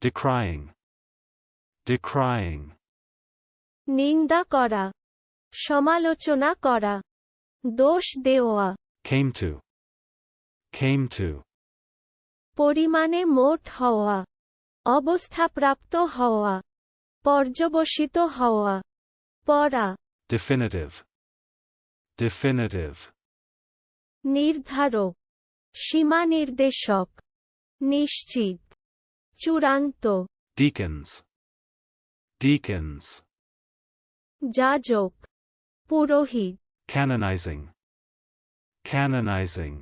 decrying, decrying, নিন্দা করা। সমালোচনা করা। দোষ দেওয়া। Came to, came to, পরিমাণে মোট হওয়া। অবস্থাপ্রাপ্ত হওয়া। পর্যবসিত হওয়া। পড়া। Definitive, definitive, নির্ধারক। সীমা নির্দেশক নিশ্চিত। চূড়ান্ত deacons, deacons, যাজক পুরোহিত canonizing, canonizing,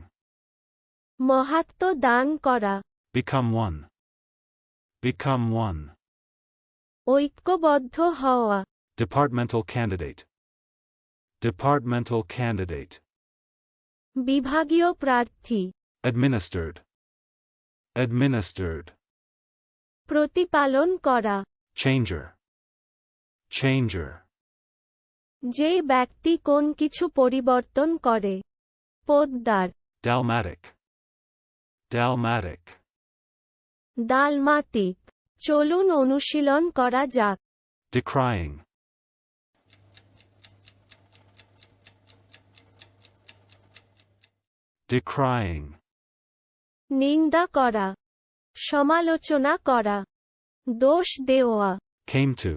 মহাত্ম দান করা become one, become one, ঐক্যবদ্ধ হওয়া departmental candidate, departmental candidate, বিভাগীয় প্রার্থী administered, administered, প্রতিপালন করা। Changer, changer, যে ব্যক্তি কোন কিছু পরিবর্তন করে। পোদ্দার। Dalmatic, dalmatic, দালমাতিক চলুন অনুশীলন করা যাক। Decrying, decrying, নিন্দা করা। সমালোচনা করা। দোষ দেওয়া। Came to,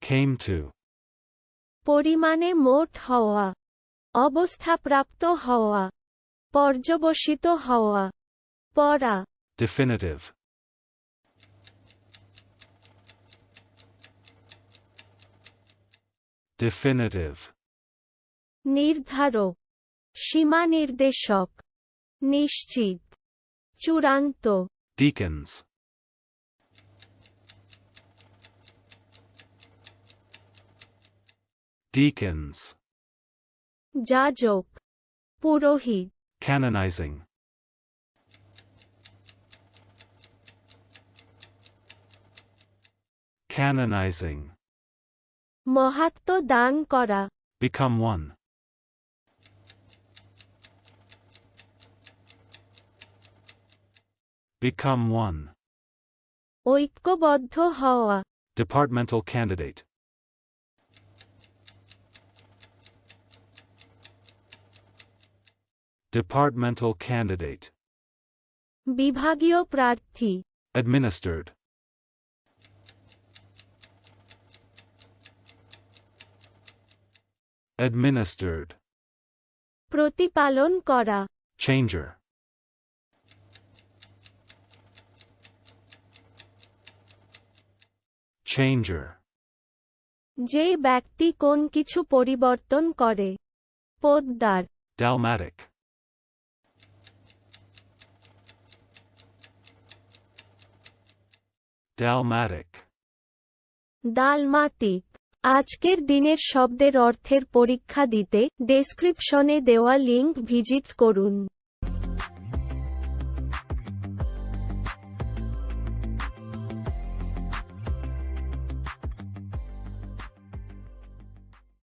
came to, পরিমাণে মোট হওয়া। অবস্থাপ্রাপ্ত হওয়া। পর্যবসিত হওয়া। পড়া। Definitive, definitive, নির্ধারক। সীমা নির্দেশক নিশ্চিত চূড়ান্ত। ডিকেন্স ডিকেন্স যাজক পুরোহিত। ক্যানানাইজিং ক্যানানাইজিং মহাত্ম দান করা। Become one become one, ঐক্যবদ্ধ হওয়া departmental candidate, departmental candidate, বিভাগীয় প্রার্থী administered, administered, প্রতিপালন করা changer, Changer, যে ব্যক্তি কোন কিছু পরিবর্তন করে? পোদ্দার। Dalmatic, dalmatic, দালমাতিক আজকের দিনের শব্দের অর্থের পরীক্ষা দিতে ডেসক্রিপশনে দেওয়া লিংক ভিজিট করুন।